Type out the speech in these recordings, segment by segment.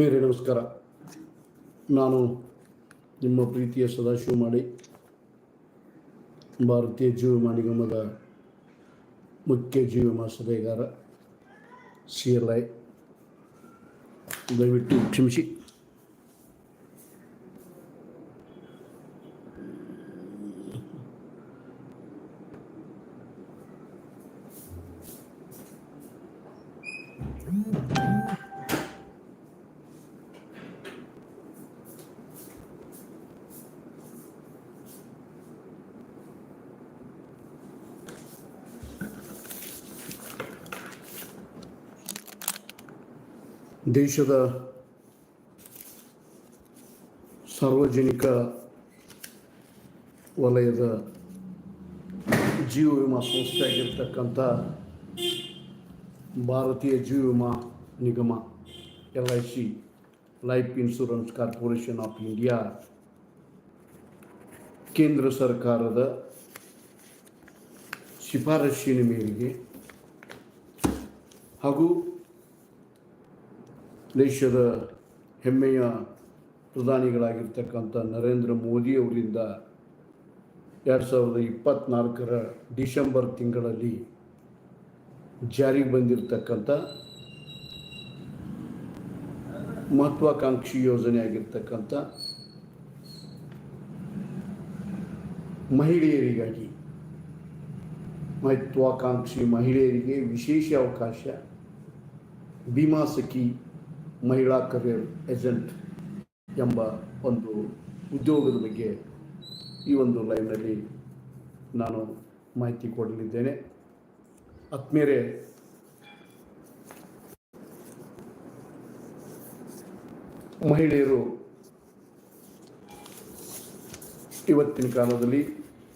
ಆತ್ಮೀಯರೇ ನಮಸ್ಕಾರ. ನಾನು ನಿಮ್ಮ ಪ್ರೀತಿಯ ಸದಾಶಿವ ಮಾಡಿ ಭಾರತೀಯ ಜೀವ ವಿಮಾ ನಿಗಮದ ಮುಖ್ಯ ಜೀವ ವಿಮಾ ಸಲಹೆಗಾರ, ಸಿ ಎಲ್ ಐ. ದಯವಿಟ್ಟು ಕ್ಷಮಿಸಿ. ದೇಶದ ಸಾರ್ವಜನಿಕ ವಲಯದ ಜೀವ ವಿಮಾ ಸಂಸ್ಥೆ ಆಗಿರ್ತಕ್ಕಂಥ ಭಾರತೀಯ ಜೀವ ವಿಮಾ ನಿಗಮ L I C life insurance corporation of India ಕೇಂದ್ರ ಸರ್ಕಾರದ ಶಿಫಾರಸ್ಸಿನ ಮೇರೆಗೆ ಹಾಗೂ ದೇಶದ ಹೆಮ್ಮೆಯ ಪ್ರಧಾನಿಗಳಾಗಿರ್ತಕ್ಕಂಥ ನರೇಂದ್ರ ಮೋದಿ ಅವರಿಂದ ಎರಡು ಸಾವಿರದ ಇಪ್ಪತ್ತ್ನಾಲ್ಕರ ಡಿಸೆಂಬರ್ ತಿಂಗಳಲ್ಲಿ ಜಾರಿಗೆ ಬಂದಿರತಕ್ಕಂಥ ಮಹತ್ವಾಕಾಂಕ್ಷಿ ಯೋಜನೆ ಆಗಿರ್ತಕ್ಕಂಥ ಮಹಿಳೆಯರಿಗಾಗಿ, ಮಹತ್ವಾಕಾಂಕ್ಷಿ ಮಹಿಳೆಯರಿಗೆ ವಿಶೇಷ ಅವಕಾಶ, ಭೀಮಾ ಸಖಿ ಮಹಿಳಾ ಕರಿಯರ್ ಏಜೆಂಟ್ ಎಂಬ ಒಂದು ಉದ್ಯೋಗದ ಬಗ್ಗೆ ಈ ಒಂದು ಲೈನಲ್ಲಿ ನಾನು ಮಾಹಿತಿ ಕೊಡಲಿದ್ದೇನೆ. ಆತ್ಮೇರೆ ಮಹಿಳೆಯರು ಇವತ್ತಿನ ಕಾಲದಲ್ಲಿ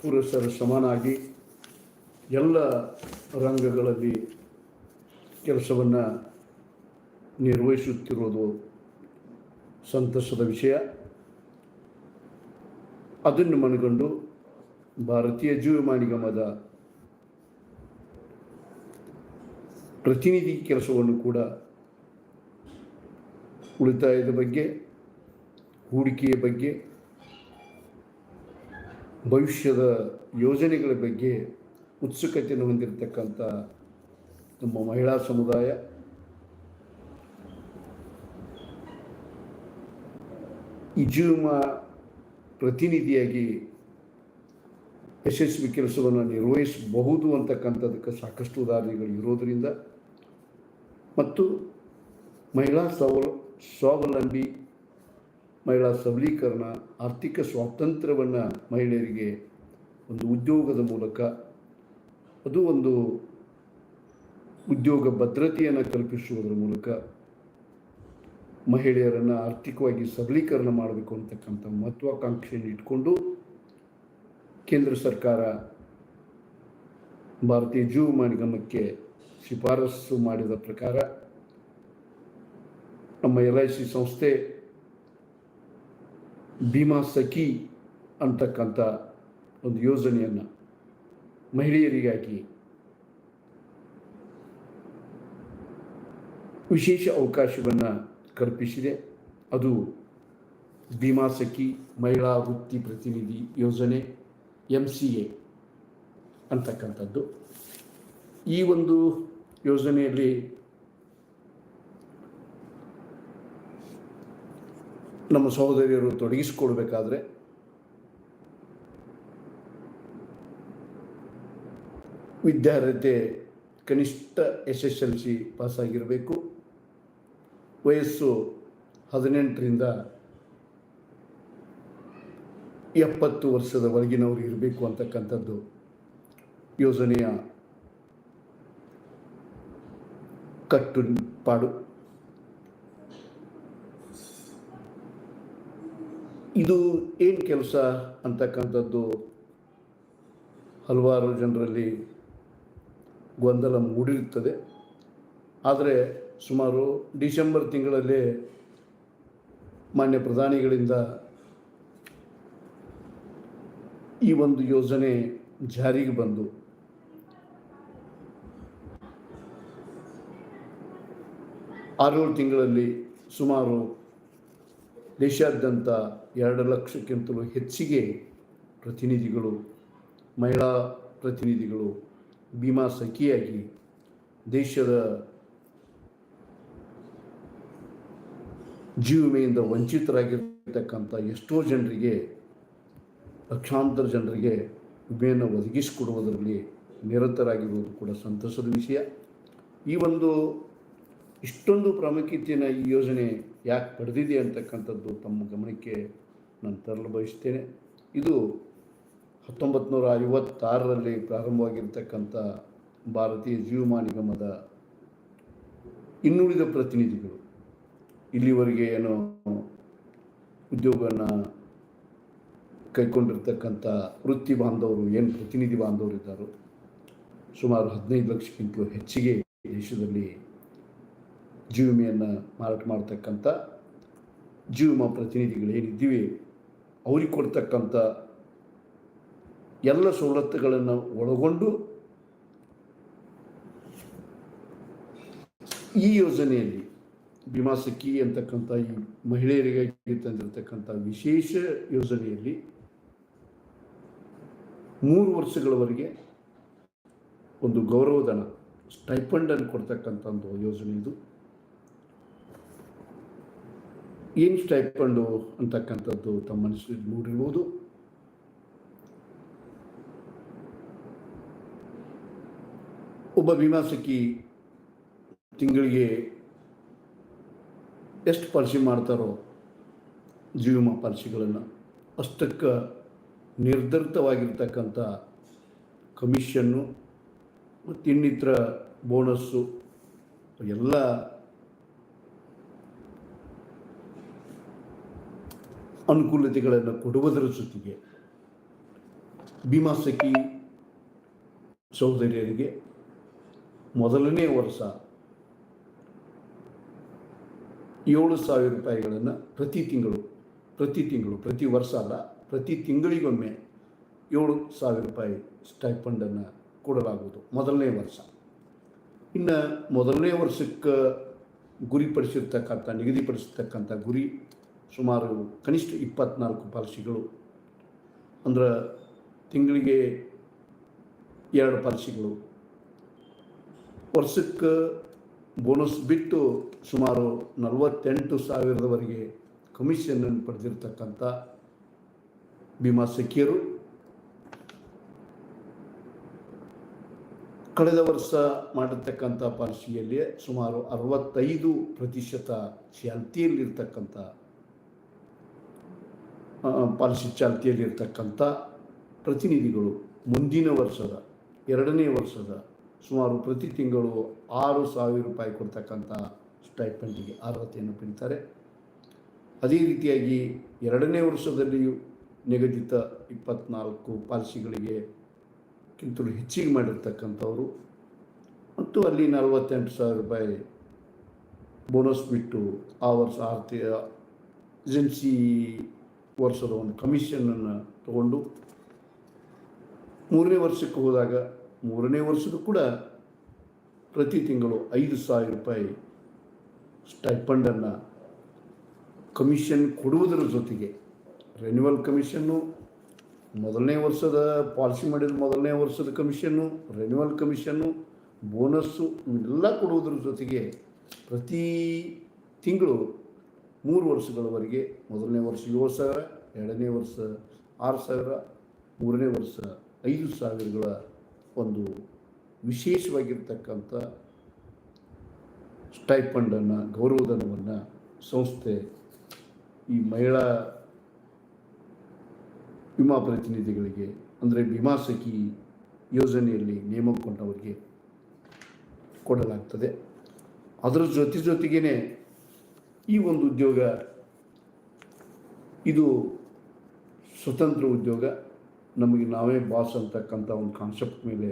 ಪುರುಷರ ಸಮಾನಾಗಿ ಎಲ್ಲ ರಂಗಗಳಲ್ಲಿ ಕೆಲಸವನ್ನು ನಿರ್ವಹಿಸುತ್ತಿರುವುದು ಸಂತಸದ ವಿಷಯ. ಅದನ್ನು ಮನಗಂಡು ಭಾರತೀಯ ಜೀವಮಾನ ವಿಮಾ ನಿಗಮದ ಪ್ರತಿನಿಧಿ ಕೆಲಸವನ್ನು ಕೂಡ ಉಳಿತಾಯದ ಬಗ್ಗೆ, ಹೂಡಿಕೆಯ ಬಗ್ಗೆ, ಭವಿಷ್ಯದ ಯೋಜನೆಗಳ ಬಗ್ಗೆ ಉತ್ಸುಕತೆಯನ್ನು ಹೊಂದಿರತಕ್ಕಂಥ ನಮ್ಮ ಮಹಿಳಾ ಸಮುದಾಯ. ಜೀವ ಪ್ರತಿನಿಧಿಯಾಗಿ ಯಶಸ್ವಿ ಕೆಲಸವನ್ನು ನಿರ್ವಹಿಸಬಹುದು ಅಂತಕ್ಕಂಥದಕ್ಕೆ ಸಾಕಷ್ಟು ಉದಾಹರಣೆಗಳು ಇರೋದರಿಂದ. ಮತ್ತು ಮಹಿಳಾ ಸವಲ್, ಸ್ವಾವಲಂಬಿ, ಮಹಿಳಾ ಸಬಲೀಕರಣ, ಆರ್ಥಿಕ ಸ್ವಾತಂತ್ರ್ಯವನ್ನು ಮಹಿಳೆಯರಿಗೆ ಒಂದು ಉದ್ಯೋಗದ ಮೂಲಕ, ಅದು ಒಂದು ಉದ್ಯೋಗ ಭದ್ರತೆಯನ್ನು ಕಲ್ಪಿಸುವುದರ ಮೂಲಕ ಮಹಿಳೆಯರನ್ನು ಆರ್ಥಿಕವಾಗಿ ಸಬಲೀಕರಣ ಮಾಡಬೇಕು ಅಂತಕ್ಕಂಥ ಮಹತ್ವಾಕಾಂಕ್ಷೆಯನ್ನು ಇಟ್ಕೊಂಡು ಕೇಂದ್ರ ಸರ್ಕಾರ ಭಾರತೀಯ ಜೀವ ವಿಮಾ ನಿಗಮಕ್ಕೆ ಶಿಫಾರಸು ಮಾಡಿದ ಪ್ರಕಾರ ನಮ್ಮ ಎಲ್ ಐ ಸಿ ಸಂಸ್ಥೆ ಭೀಮಾ ಸಖಿ ಅಂತಕ್ಕಂಥ ಒಂದು ಯೋಜನೆಯನ್ನು ಮಹಿಳೆಯರಿಗಾಗಿ ವಿಶೇಷ ಅವಕಾಶವನ್ನು ಕಲ್ಪಿಸಿದೆ. ಅದು ಭೀಮಾ ಸಖಿ ಮಹಿಳಾ ವೃತ್ತಿ ಪ್ರತಿನಿಧಿ ಯೋಜನೆ ಎಂ ಸಿ ಎ ಅಂತಕ್ಕಂಥದ್ದು. ಈ ಒಂದು ಯೋಜನೆಯಲ್ಲಿ ನಮ್ಮ ಸಹೋದರಿಯರು ತೊಡಗಿಸಿಕೊಳ್ಬೇಕಾದ್ರೆ ವಿದ್ಯಾರ್ಹತೆ ಕನಿಷ್ಠ ಎಸ್ ಎಸ್ ಎಲ್ ಸಿ ಪಾಸಾಗಿರಬೇಕು. ವಯಸ್ಸು ಹದಿನೆಂಟರಿಂದ ಎಪ್ಪತ್ತು ವರ್ಷದ ಒಳಗಿನವರು ಇರಬೇಕು ಅಂತಕ್ಕಂಥದ್ದು ಯೋಜನೆಯ ಕಟ್ಟುಪಾಡು ಇದು ಏನು ಕೆಲಸ ಅಂತಕ್ಕಂಥದ್ದು ಹಲವಾರು ಜನರಲ್ಲಿ ಗೊಂದಲ ಮೂಡಿರುತ್ತದೆ. ಆದರೆ ಸುಮಾರು ಡಿಸೆಂಬರ್ ತಿಂಗಳಲ್ಲಿ ಮಾನ್ಯ ಪ್ರಧಾನಿಗಳಿಂದ ಈ ಒಂದು ಯೋಜನೆ ಜಾರಿಗೆ ಬಂದು ಆರೇಳು ತಿಂಗಳಲ್ಲಿ ಸುಮಾರು ದೇಶಾದ್ಯಂತ ಎರಡು ಲಕ್ಷಕ್ಕಿಂತಲೂ ಹೆಚ್ಚಿಗೆ ಪ್ರತಿನಿಧಿಗಳು, ಮಹಿಳಾ ಪ್ರತಿನಿಧಿಗಳು, ಭೀಮಾ ಸಖಿಯಾಗಿ ದೇಶದ ಜೀವ ವಿಮೆಯಿಂದ ವಂಚಿತರಾಗಿರ್ತಕ್ಕಂಥ ಎಷ್ಟೋ ಜನರಿಗೆ, ಲಕ್ಷಾಂತರ ಜನರಿಗೆ ವಿಮೆಯನ್ನು ಒದಗಿಸಿಕೊಡುವುದರಲ್ಲಿ ನಿರತರಾಗಿರುವುದು ಕೂಡ ಸಂತಸದ ವಿಷಯ. ಈ ಒಂದು ಇಷ್ಟೊಂದು ಪ್ರಾಮುಖ್ಯತೆಯನ್ನು ಈ ಯೋಜನೆ ಯಾಕೆ ಪಡೆದಿದೆ ಅಂತಕ್ಕಂಥದ್ದು ತಮ್ಮ ಗಮನಕ್ಕೆ ನಾನು ತರಲು ಬಯಸ್ತೇನೆ. ಇದು ಹತ್ತೊಂಬತ್ತು ನೂರ ಐವತ್ತಾರರಲ್ಲಿ ಪ್ರಾರಂಭವಾಗಿರ್ತಕ್ಕಂಥ ಭಾರತೀಯ ಜೀವಮಾ ನಿಗಮದ ಇನ್ನುಳಿದ ಪ್ರತಿನಿಧಿಗಳು ಇಲ್ಲಿವರೆಗೆ ಏನು ಉದ್ಯೋಗವನ್ನು ಕೈಕೊಂಡಿರ್ತಕ್ಕಂಥ ವೃತ್ತಿ ಬಾಂಧವರು, ಏನು ಪ್ರತಿನಿಧಿ ಬಾಂಧವರು ಇದ್ದಾರೋ, ಸುಮಾರು ಹದಿನೈದು ಲಕ್ಷಕ್ಕಿಂತಲೂ ಹೆಚ್ಚಿಗೆ ದೇಶದಲ್ಲಿ ಜೀವ ವಿಮೆಯನ್ನು ಮಾರಾಟ ಮಾಡ್ತಕ್ಕಂಥ ಪ್ರತಿನಿಧಿಗಳು ಏನಿದ್ದೀವಿ ಅವ್ರಿಗೆ ಕೊಡ್ತಕ್ಕಂಥ ಎಲ್ಲ ಸವಲತ್ತುಗಳನ್ನು ಒಳಗೊಂಡು ಈ ಯೋಜನೆಯಲ್ಲಿ ಭೀಮಾ ಸಖಿ ಅಂತಕ್ಕಂಥ ಈ ಮಹಿಳೆಯರಿಗೆ ತಂದಿರತಕ್ಕಂಥ ವಿಶೇಷ ಯೋಜನೆಯಲ್ಲಿ ಮೂರು ವರ್ಷಗಳವರೆಗೆ ಒಂದು ಗೌರವಧನ ಸ್ಟೈಪಂಡನ್ನು ಕೊಡ್ತಕ್ಕಂಥ ಒಂದು ಯೋಜನೆ ಇದು. ಏನು ಸ್ಟೈಪಂಡು ಅಂತಕ್ಕಂಥದ್ದು ತಮ್ಮ ಮನಸ್ಸಿನಲ್ಲಿ ಮೂಡಿರ್ಬೋದು. ಒಬ್ಬ ಭೀಮಾಸಕಿ ತಿಂಗಳಿಗೆ ಎಷ್ಟು ಪಾಲಿಸಿ ಮಾಡ್ತಾರೋ ಜೀವ ವಿಮಾ ಪಾಲಿಸಿಗಳನ್ನು ಅಷ್ಟಕ್ಕೆ ನಿರ್ಧರಿತವಾಗಿರ್ತಕ್ಕಂಥ ಕಮಿಷನ್ನು ಮತ್ತು ಇನ್ನಿತರ ಬೋನಸ್ಸು ಎಲ್ಲ ಅನುಕೂಲತೆಗಳನ್ನು ಕೊಡುವುದರ ಜೊತೆಗೆ ಭೀಮಾ ಸಖಿ ಸಹೋದರಿಯರಿಗೆ ಮೊದಲನೇ ವರ್ಷ ಏಳು ಸಾವಿರ ರೂಪಾಯಿಗಳನ್ನು ಪ್ರತಿ ತಿಂಗಳು ಪ್ರತಿ ತಿಂಗಳು, ಪ್ರತಿ ವರ್ಷ ಅಲ್ಲ, ಪ್ರತಿ ತಿಂಗಳಿಗೊಮ್ಮೆ ಏಳು ಸಾವಿರ ರೂಪಾಯಿ ಸ್ಟೈಪಂಡನ್ನು ಕೊಡಲಾಗುವುದು ಮೊದಲನೇ ವರ್ಷ. ಇನ್ನು ಮೊದಲನೇ ವರ್ಷಕ್ಕೆ ಗುರಿಪಡಿಸಿರ್ತಕ್ಕಂಥ, ನಿಗದಿಪಡಿಸಿರ್ತಕ್ಕಂಥ ಗುರಿ ಸುಮಾರು ಕನಿಷ್ಠ ಇಪ್ಪತ್ನಾಲ್ಕು ಪಾಲಿಸಿಗಳು. ಅಂದ್ರೆ ತಿಂಗಳಿಗೆ ಎರಡು ಪಾಲಿಸಿಗಳು. ವರ್ಷಕ್ಕೆ ಬೋನಸ್ ಬಿಟ್ಟು ಸುಮಾರು ನಲವತ್ತೆಂಟು ಸಾವಿರದವರೆಗೆ ಕಮಿಷನನ್ನು ಪಡೆದಿರ್ತಕ್ಕಂಥ ಭೀಮಾ ಸಖಿಯರು. ಕಳೆದ ವರ್ಷ ಮಾಡಿರ್ತಕ್ಕಂಥ ಪಾಲಿಸಿಯಲ್ಲಿ ಸುಮಾರು ಅರವತ್ತೈದು ಪ್ರತಿಶತ ಚಾಲ್ತಿಯಲ್ಲಿರ್ತಕ್ಕಂಥ ಪಾಲಿಸಿ ಚಾಲ್ತಿಯಲ್ಲಿರ್ತಕ್ಕಂಥ ಪ್ರತಿನಿಧಿಗಳು ಮುಂದಿನ ವರ್ಷದ, ಎರಡನೇ ವರ್ಷದ ಸುಮಾರು ಪ್ರತಿ ತಿಂಗಳು ಆರು ಸಾವಿರ ರೂಪಾಯಿ ಕೊಡ್ತಕ್ಕಂಥ ಸ್ಟೈಪಂಡಿಗೆ ಅರ್ಹತೆಯನ್ನು ಪಡಿತಾರೆ ಅದೇ ರೀತಿಯಾಗಿ ಎರಡನೇ ವರ್ಷದಲ್ಲಿಯೂ ನಿಗದಿತ ಇಪ್ಪತ್ನಾಲ್ಕು ಪಾಲಿಸಿಗಳಿಗೆ ಕಿಂತಲೂ ಹೆಚ್ಚಿಗೆ ಮಾಡಿರ್ತಕ್ಕಂಥವರು. ಮತ್ತು ಅಲ್ಲಿ ನಲವತ್ತೆಂಟು ಸಾವಿರ ರೂಪಾಯಿ ಬೋನಸ್ ಬಿಟ್ಟು ಆ ವರ್ಷ ಆರ್ಥಿಕ ಏಜೆನ್ಸಿ ವರ್ಷದ ಒಂದು ಕಮಿಷನನ್ನು ತಗೊಂಡು ಮೂರನೇ ವರ್ಷಕ್ಕೆ ಹೋದಾಗ ಮೂರನೇ ವರ್ಷದ ಕೂಡ ಪ್ರತಿ ತಿಂಗಳು ಐದು ಸಾವಿರ ರೂಪಾಯಿ ಸ್ಟೈಪಂಡನ್ನು ಕಮಿಷನ್ ಕೊಡುವುದರ ಜೊತೆಗೆ ರೆನ್ಯುವಲ್ ಕಮಿಷನ್ನು, ಮೊದಲನೇ ವರ್ಷದ ಪಾಲಿಸಿ ಮಾಡಿದ ಮೊದಲನೇ ವರ್ಷದ ಕಮಿಷನ್ನು ರೆನ್ಯುವಲ್ ಕಮಿಷನ್ನು, ಬೋನಸ್ಸು ಇವೆಲ್ಲ ಕೊಡುವುದರ ಜೊತೆಗೆ ಪ್ರತಿ ತಿಂಗಳು ಮೂರು ವರ್ಷಗಳವರೆಗೆ ಮೊದಲನೇ ವರ್ಷ ಏಳು ಸಾವಿರ, ಎರಡನೇ ವರ್ಷ ಆರು ಸಾವಿರ, ಮೂರನೇ ವರ್ಷ ಐದು ಸಾವಿರಗಳ ಒಂದು ವಿಶೇಷವಾಗಿರ್ತಕ್ಕಂಥ ಸ್ಟೈಪಂಡನ್ನು, ಗೌರವಧನವನ್ನು ಸಂಸ್ಥೆ ಈ ಮಹಿಳಾ ವಿಮಾ ಪ್ರತಿನಿಧಿಗಳಿಗೆ, ಅಂದರೆ ವಿಮಾ ಸಖಿ ಯೋಜನೆಯಲ್ಲಿ ನೇಮಕೊಂಡವರಿಗೆ ಕೊಡಲಾಗ್ತದೆ. ಅದರ ಜೊತೆ ಜೊತೆಗೇ ಈ ಒಂದು ಉದ್ಯೋಗ, ಇದು ಸ್ವತಂತ್ರ ಉದ್ಯೋಗ. ನಮಗೆ ನಾವೇ ಬಾಸ್ ಅಂತಕ್ಕಂಥ ಒಂದು ಕಾನ್ಸೆಪ್ಟ್ ಮೇಲೆ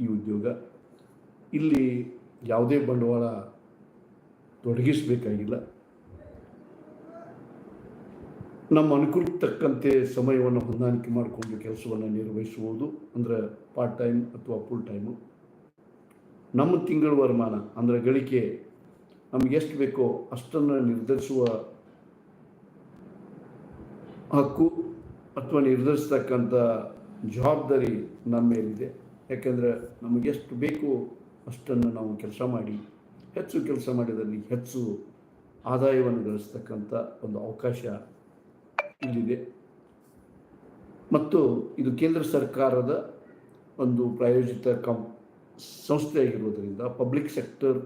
ಈ ಉದ್ಯೋಗ. ಇಲ್ಲಿ ಯಾವುದೇ ಬಂಡವಾಳ ತೊಡಗಿಸಬೇಕಾಗಿಲ್ಲ. ನಮ್ಮ ಅನುಕೂಲಕ್ಕೆ ತಕ್ಕಂತೆ ಸಮಯವನ್ನು ಹೊಂದಾಣಿಕೆ ಮಾಡಿಕೊಂಡು ಕೆಲಸವನ್ನು ನಿರ್ವಹಿಸುವುದು ಅಂದರೆ ಪಾರ್ಟ್ ಟೈಮ್ ಅಥವಾ ಫುಲ್ ಟೈಮು ನಮ್ಮ ತಿಂಗಳ ವರಮಾನ ಅಂದರೆ ಗಳಿಕೆ ನಮ್ಗೆ ಎಷ್ಟು ಬೇಕೋ ಅಷ್ಟನ್ನು ನಿರ್ಧರಿಸುವ ಹಕ್ಕು ಅಥವಾ ನಿರ್ಧರಿಸ್ತಕ್ಕಂಥ ಜವಾಬ್ದಾರಿ ನಮ್ಮ ಮೇಲಿದೆ. ಯಾಕೆಂದರೆ ನಮಗೆಷ್ಟು ಬೇಕು ಅಷ್ಟನ್ನು ನಾವು ಕೆಲಸ ಮಾಡಿ, ಹೆಚ್ಚು ಕೆಲಸ ಮಾಡಿದಲ್ಲಿ ಹೆಚ್ಚು ಆದಾಯವನ್ನು ಗಳಿಸ್ತಕ್ಕಂಥ ಒಂದು ಅವಕಾಶ ಇಲ್ಲಿದೆ. ಮತ್ತು ಇದು ಕೇಂದ್ರ ಸರ್ಕಾರದ ಒಂದು ಪ್ರಾಯೋಜಿತ ಕಂ, ಸಂಸ್ಥೆಯಾಗಿರುವುದರಿಂದ, public sector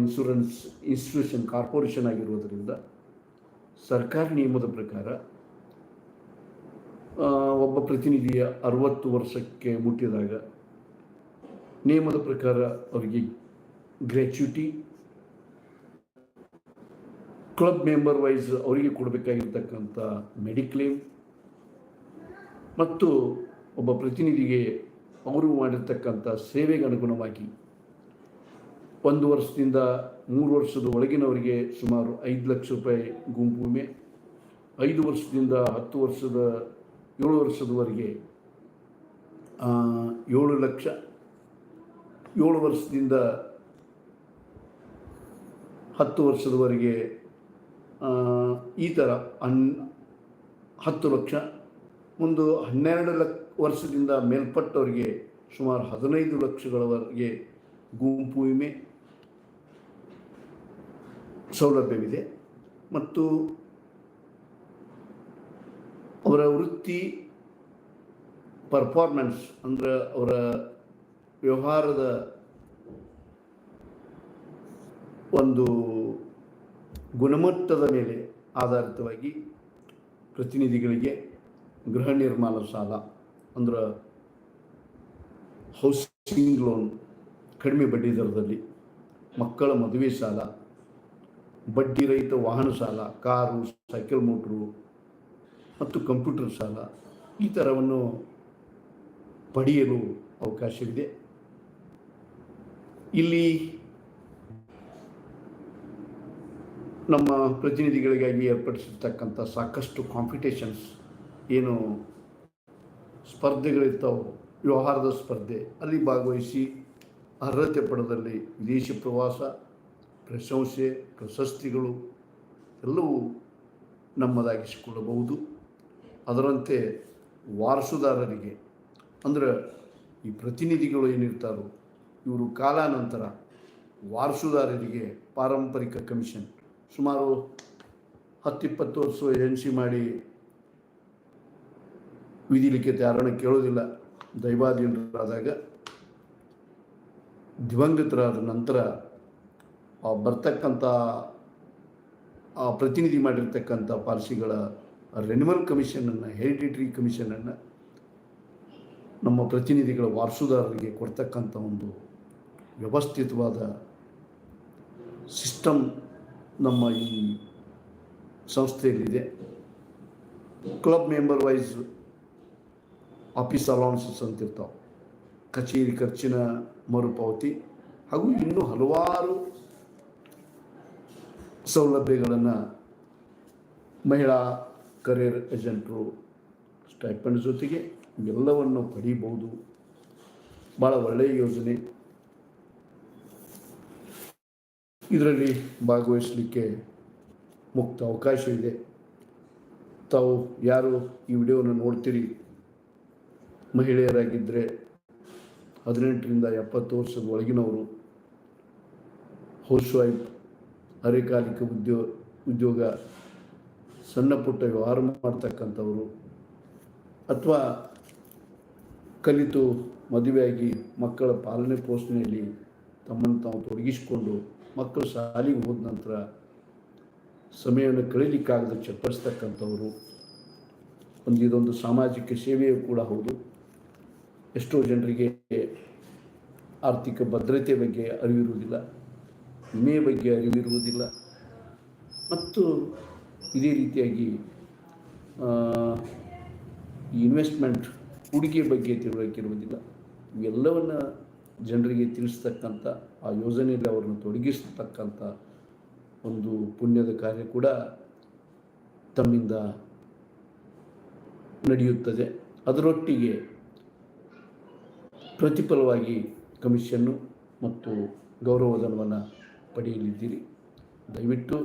insurance institution corporation ಆಗಿರುವುದರಿಂದ ಸರ್ಕಾರಿ ನಿಯಮದ ಪ್ರಕಾರ ಒಬ್ಬ ಪ್ರತಿನಿಧಿಯ ಅರವತ್ತು ವರ್ಷಕ್ಕೆ ಮುಟ್ಟಿದಾಗ ನಿಯಮದ ಪ್ರಕಾರ ಅವರಿಗೆ ಗ್ರ್ಯಾಚ್ಯುಟಿ, ಕ್ಲಬ್ ಮೆಂಬರ್ ವೈಸ್ ಅವರಿಗೆ ಕೊಡಬೇಕಾಗಿರ್ತಕ್ಕಂಥ ಮೆಡಿಕ್ಲೇಮ್ ಮತ್ತು ಒಬ್ಬ ಪ್ರತಿನಿಧಿಗೆ ಅವರು ಮಾಡಿರ್ತಕ್ಕಂಥ ಸೇವೆಗೆ ಅನುಗುಣವಾಗಿ ಒಂದು ವರ್ಷದಿಂದ ಮೂರು ವರ್ಷದ ಒಳಗಿನವರಿಗೆ ಸುಮಾರು ಐದು ಲಕ್ಷ ರೂಪಾಯಿ ಗುಂಪು ವಿಮೆ, ಐದು ವರ್ಷದಿಂದ ಹತ್ತು ವರ್ಷದ ಏಳು ವರ್ಷದವರೆಗೆ ಏಳು ಲಕ್ಷ, ಏಳು ವರ್ಷದಿಂದ ಹತ್ತು ವರ್ಷದವರೆಗೆ ಈ ಥರ ಹನ್, ಹತ್ತು ಲಕ್ಷ, ಒಂದು ಹನ್ನೆರಡು ಲಕ್ಷ ವರ್ಷದಿಂದ ಮೇಲ್ಪಟ್ಟವರಿಗೆ ಸುಮಾರು ಹದಿನೈದು ಲಕ್ಷಗಳವರೆಗೆ ಗುಂಪು ವಿಮೆ ಸೌಲಭ್ಯವಿದೆ. ಮತ್ತು ಅವರ ವೃತ್ತಿ ಪರ್ಫಾರ್ಮೆನ್ಸ್ ಅಂದರೆ ಅವರ ವ್ಯವಹಾರದ ಒಂದು ಗುಣಮಟ್ಟದ ಮೇಲೆ ಆಧಾರಿತವಾಗಿ ಪ್ರತಿನಿಧಿಗಳಿಗೆ ಗೃಹ ನಿರ್ಮಾಣ ಸಾಲ ಅಂದ್ರೆ ಹೌಸಿಂಗ್ ಲೋನ್ ಕಡಿಮೆ ಬಡ್ಡಿ ದರದಲ್ಲಿ ಮಕ್ಕಳ ಮದುವೆ ಸಾಲ, ಬಡ್ಡಿ ರಹಿತ ವಾಹನ ಸಾಲ, ಕಾರು ಸೈಕಲ್ ಮೋಟ್ರು ಮತ್ತು ಕಂಪ್ಯೂಟರ್ ಸಾಲ ಈ ಥರವನ್ನು ಪಡೆಯಲು ಅವಕಾಶವಿದೆ. ಇಲ್ಲಿ ನಮ್ಮ ಪ್ರತಿನಿಧಿಗಳಿಗಾಗಿ ಏರ್ಪಡಿಸಿರ್ತಕ್ಕಂಥ ಸಾಕಷ್ಟು ಕಾಂಪಿಟೇಷನ್ಸ್ ಏನು ಸ್ಪರ್ಧೆಗಳಿರ್ತಾವೆ, ವ್ಯವಹಾರದ ಸ್ಪರ್ಧೆ, ಅಲ್ಲಿ ಭಾಗವಹಿಸಿ ಅರ್ಹತೆ ಪಡೆದಲ್ಲಿ ವಿದೇಶಿ ಪ್ರವಾಸ, ಪ್ರಶಂಸೆ, ಪ್ರಶಸ್ತಿಗಳು ಎಲ್ಲವೂ ನಮ್ಮದಾಗಿಸಿಕೊಳ್ಳಬಹುದು. ಅದರಂತೆ ವಾರಸುದಾರರಿಗೆ, ಅಂದರೆ ಈ ಪ್ರತಿನಿಧಿಗಳು ಏನಿರ್ತಾರೋ, ಇವರು ಕಾಲಾನಂತರ ವಾರಸುದಾರರಿಗೆ ಪಾರಂಪರಿಕ ಕಮಿಷನ್. ಸುಮಾರು ಹತ್ತಿಪ್ಪತ್ತು ವರ್ಷ ಏಜೆನ್ಸಿ ಮಾಡಿ ವಿಧಿಲಿಖಿತ ಯಾರನ್ನು ಕೇಳೋದಿಲ್ಲ, ದೈವಾಧೀನರಾದಾಗ. ದಿವಂಗತರಾದ ನಂತರ ಬರ್ತಕ್ಕಂಥ ಪ್ರತಿನಿಧಿ ಮಾಡಿರ್ತಕ್ಕಂಥ ಪಾಲಿಸಿಗಳ ರೆನ್ಯುವಲ್ ಕಮಿಷನನ್ನು ಹೆರಿಡಿಟರಿ ಕಮಿಷನನ್ನು ನಮ್ಮ ಪ್ರತಿನಿಧಿಗಳ ವಾರಸುದಾರರಿಗೆ ಕೊಡ್ತಕ್ಕಂಥ ಒಂದು ವ್ಯವಸ್ಥಿತವಾದ ಸಿಸ್ಟಮ್ ನಮ್ಮ ಈ ಸಂಸ್ಥೆಯಲ್ಲಿದೆ. Club member wise office allowances ಅಂತಿರ್ತಾವೆ. ಕಚೇರಿ ಖರ್ಚಿನ ಮರುಪಾವತಿ ಹಾಗೂ ಇನ್ನೂ ಹಲವಾರು ಸೌಲಭ್ಯಗಳನ್ನು ಮಹಿಳಾ ಕರಿಯರ್ ಏಜೆಂಟರು ಸ್ಟೈಪಂಡ್ ಜೊತೆಗೆ ಎಲ್ಲವನ್ನು ಪಡೀಬಹುದು. ಭಾಳ ಒಳ್ಳೆಯ ಯೋಜನೆ. ಇದರಲ್ಲಿ ಭಾಗವಹಿಸಲಿಕ್ಕೆ ಮುಕ್ತ ಅವಕಾಶ ಇದೆ. ತಾವು ಯಾರು ಈ ವಿಡಿಯೋವನ್ನು ನೋಡ್ತೀರಿ? ಮಹಿಳೆಯರಾಗಿದ್ದರೆ ಹದಿನೆಂಟರಿಂದ ಎಪ್ಪತ್ತು ವರ್ಷದ ಒಳಗಿನವರು. ಹೌಸ್ ವೈಫ್, ಅರೆಕಾಲಿಕ ಉದ್ಯೋಗ ಉದ್ಯೋಗ ಸಣ್ಣ ಪುಟ್ಟ ವ್ಯವಹಾರ ಮಾಡ್ತಕ್ಕಂಥವರು ಅಥವಾ ಕಲಿತು ಮದುವೆಯಾಗಿ ಮಕ್ಕಳ ಪಾಲನೆ ಪೋಷಣೆಯಲ್ಲಿ ತಮ್ಮನ್ನು ತಾವು ತೊಡಗಿಸಿಕೊಂಡು ಮಕ್ಕಳು ಶಾಲೆಗೆ ಹೋದ ನಂತರ ಸಮಯವನ್ನು ಕಳೀಲಿಕ್ಕಾಗದ ಚಪ್ಪರಿಸ್ತಕ್ಕಂಥವರು. ಒಂದು ಇದೊಂದು ಸಾಮಾಜಿಕ ಸೇವೆಯೂ ಕೂಡ ಹೌದು. ಎಷ್ಟೋ ಜನರಿಗೆ ಆರ್ಥಿಕ ಭದ್ರತೆ ಬಗ್ಗೆ ಅರಿವಿರುವುದಿಲ್ಲ, ವಿಮೆ ಬಗ್ಗೆ ಅರಿವಿರುವುದಿಲ್ಲ. ಮತ್ತು ಇದೇ ರೀತಿಯಾಗಿ ಇನ್ವೆಸ್ಟ್ಮೆಂಟ್ ಹೂಡಿಕೆ ಬಗ್ಗೆ ತಿಳುವಳಿಕಿರುವುದಿಲ್ಲ ಇವೆಲ್ಲವನ್ನು ಜನರಿಗೆ ತಿಳಿಸ್ತಕ್ಕಂಥ, ಆ ಯೋಜನೆಯಲ್ಲಿ ಅವರನ್ನು ತೊಡಗಿಸ್ತಕ್ಕಂಥ ಒಂದು ಪುಣ್ಯದ ಕಾರ್ಯ ಕೂಡ ತಮ್ಮಿಂದ ನಡೆಯುತ್ತದೆ. ಅದರೊಟ್ಟಿಗೆ ಪ್ರತಿಫಲವಾಗಿ ಕಮಿಷನ್ನು ಮತ್ತು ಗೌರವಧನವನ್ನು ಪಡೆಯಲಿದ್ದೀರಿ. ದಯವಿಟ್ಟು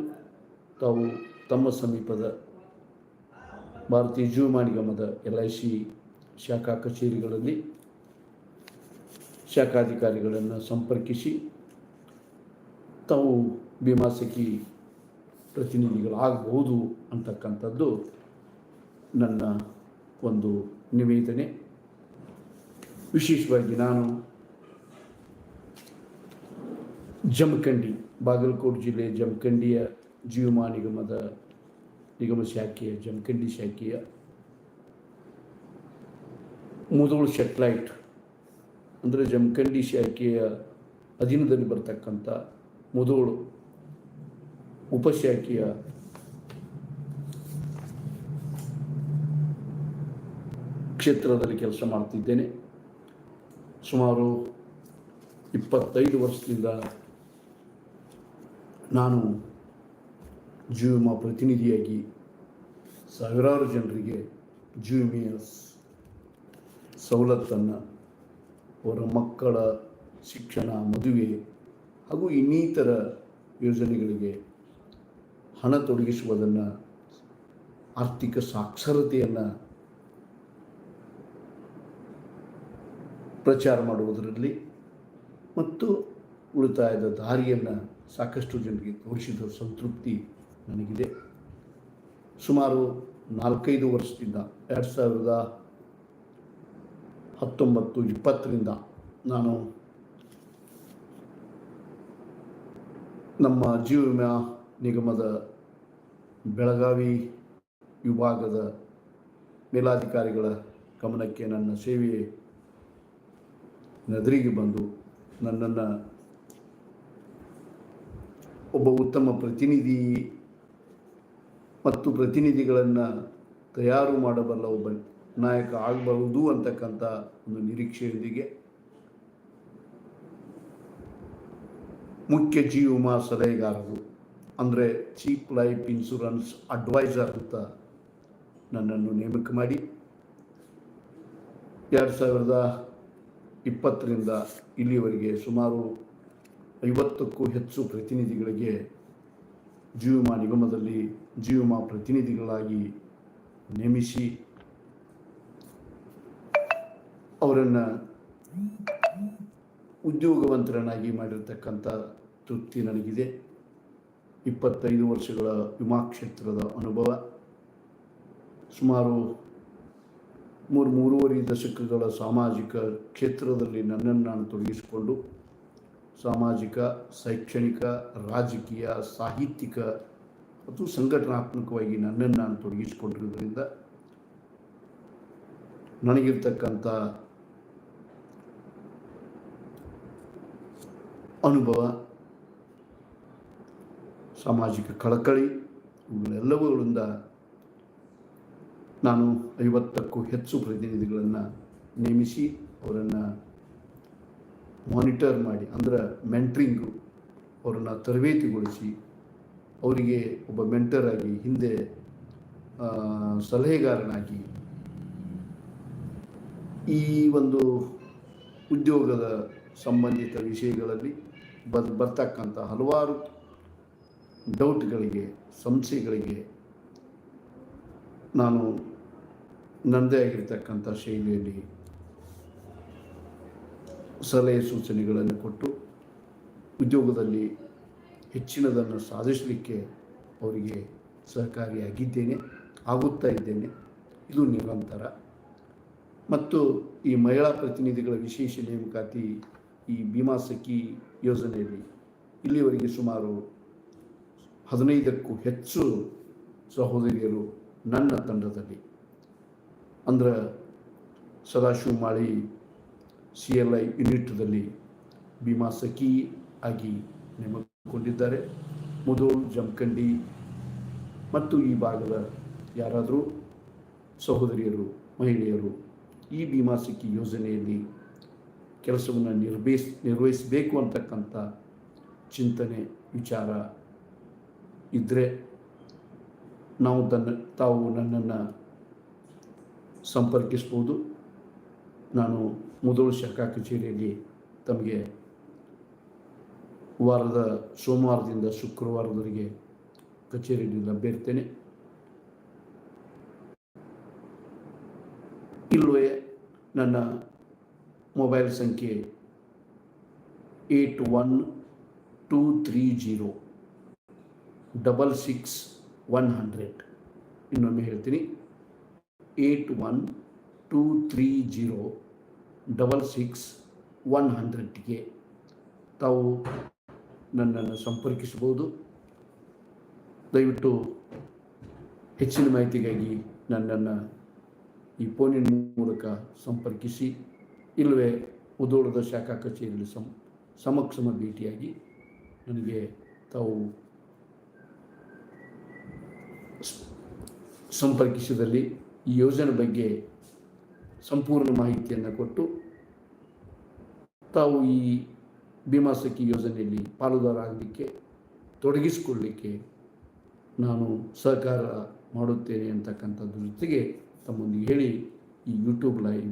ತಾವು ತಮ್ಮ ಸಮೀಪದ ಭಾರತೀಯ ಜೀವಮಾನ ನಿಗಮದ ಎಲ್ ಐ ಸಿ ಶಾಖಾ ಕಚೇರಿಗಳಲ್ಲಿ ಶಾಖಾಧಿಕಾರಿಗಳನ್ನು ಸಂಪರ್ಕಿಸಿ ತಾವು ಭೀಮಾಸಕಿ ಪ್ರತಿನಿಧಿಗಳಾಗಬಹುದು ಅಂತಕ್ಕಂಥದ್ದು ನನ್ನ ಒಂದು ನಿವೇದನೆ. ವಿಶೇಷವಾಗಿ ನಾನು ಜಮಖಂಡಿ, ಬಾಗಲಕೋಟೆ ಜಿಲ್ಲೆ ಜಮಖಂಡಿಯ ಜೀವಮಾ ನಿಗಮದ ನಿಗಮ ಶಾಖೆಯ, ಜಮಖಂಡಿ ಶಾಖೆಯ ಮುದೋಳು ಸೆಟ್ಲೈಟ್ ಅಂದರೆ ಜಮಖಂಡಿ ಶಾಖೆಯ ಅಧೀನದಲ್ಲಿ ಬರ್ತಕ್ಕಂಥ ಮುದೋಳು ಉಪಶಾಖೆಯ ಕ್ಷೇತ್ರದಲ್ಲಿ ಕೆಲಸ ಮಾಡ್ತಿದ್ದೇನೆ. ಸುಮಾರು ಇಪ್ಪತ್ತೈದು ವರ್ಷದಿಂದ ನಾನು ಜೀವ ವಿಮಾ ಪ್ರತಿನಿಧಿಯಾಗಿ ಸಾವಿರಾರು ಜನರಿಗೆ ಜೀವಿಮೆಯ ಸವಲತ್ತನ್ನು ಅವರ ಮಕ್ಕಳ ಶಿಕ್ಷಣ, ಮದುವೆ ಹಾಗೂ ಇನ್ನಿತರ ಯೋಜನೆಗಳಿಗೆ ಹಣ ತೊಡಗಿಸುವುದನ್ನು, ಆರ್ಥಿಕ ಸಾಕ್ಷರತೆಯನ್ನು ಪ್ರಚಾರ ಮಾಡುವುದರಲ್ಲಿ ಮತ್ತು ಉಳಿತಾಯದ ದಾರಿಯನ್ನು ಸಾಕಷ್ಟು ಜನರಿಗೆ ತೋರಿಸಿದ ಸಂತೃಪ್ತಿ ನನಗಿದೆ. ಸುಮಾರು ನಾಲ್ಕೈದು ವರ್ಷದಿಂದ, ಎರಡು ಸಾವಿರದ ಹತ್ತೊಂಬತ್ತು ಇಪ್ಪತ್ತರಿಂದ ನಾನು ನಮ್ಮ ಜೀವ ವಿಮಾ ನಿಗಮದ ಬೆಳಗಾವಿ ವಿಭಾಗದ ಮೇಲಾಧಿಕಾರಿಗಳ ಗಮನಕ್ಕೆ ನನ್ನ ಸೇವೆ ನದರಿಗೆ ಬಂದು ನನ್ನನ್ನು ಒಬ್ಬ ಉತ್ತಮ ಪ್ರತಿನಿಧಿ ಮತ್ತು ಪ್ರತಿನಿಧಿಗಳನ್ನು ತಯಾರು ಮಾಡಬಲ್ಲ ಒಬ್ಬ ನಾಯಕ ಆಗಬಹುದು ಅಂತಕ್ಕಂಥ ಒಂದು ನಿರೀಕ್ಷೆಯೊಂದಿಗೆ ಮುಖ್ಯ ಜೀವ ವಿಮಾ ಸಲಹೆಗಾರರು, ಅಂದರೆ ಚೀಪ್ ಲೈಫ್ ಇನ್ಶೂರೆನ್ಸ್ ಅಡ್ವೈಸರ್ ಅಂತ ನನ್ನನ್ನು ನೇಮಕ ಮಾಡಿ, ಎರಡು ಸಾವಿರದ ಇಪ್ಪತ್ತರಿಂದ ಇಲ್ಲಿವರೆಗೆ ಸುಮಾರು ಐವತ್ತಕ್ಕೂ ಹೆಚ್ಚು ಪ್ರತಿನಿಧಿಗಳಿಗೆ ಜೀವ ವಿಮಾ ನಿಗಮದಲ್ಲಿ ಜೀವ ವಿಮಾ ಪ್ರತಿನಿಧಿಗಳಾಗಿ ನೇಮಿಸಿ ಅವರನ್ನು ಉದ್ಯೋಗವಂತರನ್ನಾಗಿ ಮಾಡಿರತಕ್ಕಂಥ ತೃಪ್ತಿ ನನಗಿದೆ. ಇಪ್ಪತ್ತೈದು ವರ್ಷಗಳ ವಿಮಾ ಕ್ಷೇತ್ರದ ಅನುಭವ. ಸುಮಾರು ಮೂರು, ಮೂರುವರೆ ದಶಕಗಳ ಸಾಮಾಜಿಕ ಕ್ಷೇತ್ರದಲ್ಲಿ ನನ್ನನ್ನು ನಾನು ತೊಡಗಿಸಿಕೊಂಡು, ಸಾಮಾಜಿಕ, ಶೈಕ್ಷಣಿಕ, ರಾಜಕೀಯ, ಸಾಹಿತ್ಯಿಕ ಮತ್ತು ಸಂಘಟನಾತ್ಮಕವಾಗಿ ನನ್ನನ್ನು ನಾನು ತೊಡಗಿಸಿಕೊಂಡಿರೋದ್ರಿಂದ ನನಗಿರ್ತಕ್ಕಂಥ ಅನುಭವ, ಸಾಮಾಜಿಕ ಕಳಕಳಿ ಇವುಗಳೆಲ್ಲವುಗಳಿಂದ ನಾನು ಐವತ್ತಕ್ಕೂ ಹೆಚ್ಚು ಪ್ರತಿನಿಧಿಗಳನ್ನು ನೇಮಿಸಿ ಅವರನ್ನು ಮಾನಿಟರ್ ಮಾಡಿ, ಅಂದರೆ ಮೆಂಟ್ರಿಂಗು ಅವರನ್ನು ತರಬೇತಿಗೊಳಿಸಿ ಅವರಿಗೆ ಒಬ್ಬ ಮೆಂಟರ್ ಆಗಿ, ಹಿಂದೆ ಸಲಹೆಗಾರನಾಗಿ ಈ ಒಂದು ಉದ್ಯೋಗದ ಸಂಬಂಧಿತ ವಿಷಯಗಳಲ್ಲಿ ಬರ್, ಬರ್ತಕ್ಕಂಥ ಹಲವಾರು ಡೌಟ್ಗಳಿಗೆ ಸಂಸ್ಥೆಗಳಿಗೆ ನಾನು ನನ್ನದೇ ಆಗಿರ್ತಕ್ಕಂಥ ಶೈಲಿಯಲ್ಲಿ ಸಲಹೆ ಸೂಚನೆಗಳನ್ನು ಕೊಟ್ಟು ಉದ್ಯೋಗದಲ್ಲಿ ಹೆಚ್ಚಿನದನ್ನು ಸಾಧಿಸಲಿಕ್ಕೆ ಅವರಿಗೆ ಸಹಕಾರಿಯಾಗಿದ್ದೇನೆ, ಆಗುತ್ತಾ ಇದ್ದೇನೆ. ಇದು ನಿರಂತರ. ಮತ್ತು ಈ ಮಹಿಳಾ ಪ್ರತಿನಿಧಿಗಳ ವಿಶೇಷ ನೇಮಕಾತಿ ಈ ಭೀಮಾ ಸಖಿ ಯೋಜನೆಯಲ್ಲಿ ಇಲ್ಲಿವರೆಗೆ ಸುಮಾರು ಹದಿನೈದಕ್ಕೂ ಹೆಚ್ಚು ಸಹೋದರಿಯರು ನನ್ನ ತಂಡದಲ್ಲಿ. ಅಂದ್ರೆ Sadashiva Mali C L I ಯೂನಿಟ್ದಲ್ಲಿ Bima Sakhi ಆಗಿ ನೇಮಕಗೊಂಡಿದ್ದಾರೆ ಮುದೋಲ್, ಜಮಖಂಡಿ ಮತ್ತು ಈ ಭಾಗದ ಯಾರಾದರೂ ಸಹೋದರಿಯರು, ಮಹಿಳೆಯರು ಈ ಭೀಮಾ ಸಿಕ್ಕಿ ಯೋಜನೆಯಲ್ಲಿ ಕೆಲಸವನ್ನು ನಿರ್ವಹಿಸ್ ನಿರ್ವಹಿಸಬೇಕು ಅಂತಕ್ಕಂಥ ಚಿಂತನೆ, ವಿಚಾರ ಇದ್ದರೆ ನಾವು ತನ್ನ, ತಾವು ನನ್ನನ್ನು ಸಂಪರ್ಕಿಸ್ಬೋದು. ನಾನು ಮುದೋಳು ಶಾಖಾ ಕಚೇರಿಯಲ್ಲಿ ತಮಗೆ ವಾರದ ಸೋಮವಾರದಿಂದ ಶುಕ್ರವಾರದವರೆಗೆ ಕಚೇರಿಯಲ್ಲಿ ಲಭ್ಯ ಇರ್ತೇನೆ ಇಲ್ಲವೇ ನನ್ನ ಮೊಬೈಲ್ ಸಂಖ್ಯೆ eight one two three zero double six one hundred. ಇನ್ನೊಮ್ಮೆ ಹೇಳ್ತೀನಿ. Eight one two three zero double six one ಹಂಡ್ರೆಡ್ಗೆ ತಾವು ನನ್ನನ್ನು ಸಂಪರ್ಕಿಸಬಹುದು. ದಯವಿಟ್ಟು ಹೆಚ್ಚಿನ ಮಾಹಿತಿಗಾಗಿ ನನ್ನನ್ನು ಈ ಫೋನಿನ ಮೂಲಕ ಸಂಪರ್ಕಿಸಿ. ಇಲ್ಲವೇ ಉದೋಳದ ಶಾಖಾ ಕಚೇರಿಯಲ್ಲಿ ಸಮ ಸಮಕ್ಷಮ ಭೇಟಿಯಾಗಿ ನನಗೆ ತಾವು ಸಂಪರ್ಕಿಸಿದಲ್ಲಿ ಈ ಯೋಜನೆ ಬಗ್ಗೆ ಸಂಪೂರ್ಣ ಮಾಹಿತಿಯನ್ನು ಕೊಟ್ಟು ತಾವು ಈ ಭೀಮಾ ಸಖಿ ಯೋಜನೆಯಲ್ಲಿ ಪಾಲುದಾರಾಗಲಿಕ್ಕೆ ತೊಡಗಿಸಿಕೊಳ್ಳಲಿಕ್ಕೆ ನಾನು ಸಹಕಾರ ಮಾಡುತ್ತೇನೆ ಅಂತಕ್ಕಂಥದ್ರ ಜೊತೆಗೆ ತಮ್ಮೊಂದಿಗೆ ಹೇಳಿ ಈ ಯೂಟ್ಯೂಬ್ ಲೈವ್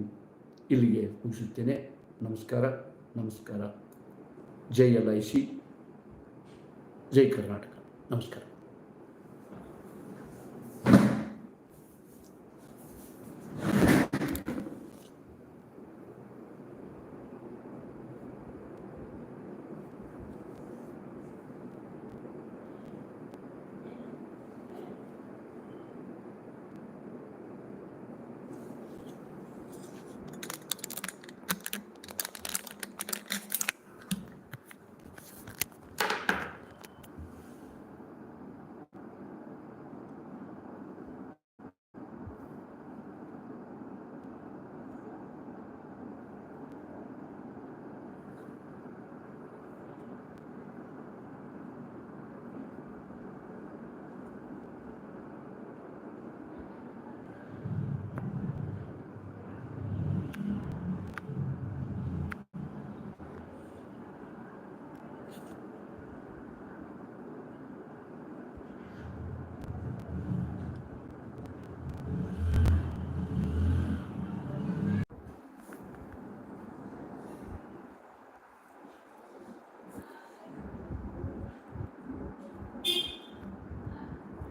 ಇಲ್ಲಿಗೆ ಮುಗಿಸುತ್ತೇನೆ. ನಮಸ್ಕಾರ ನಮಸ್ಕಾರ. ಜೈ ಎಲ್ ಐ ಸಿ, ಜೈ ಕರ್ನಾಟಕ. ನಮಸ್ಕಾರ.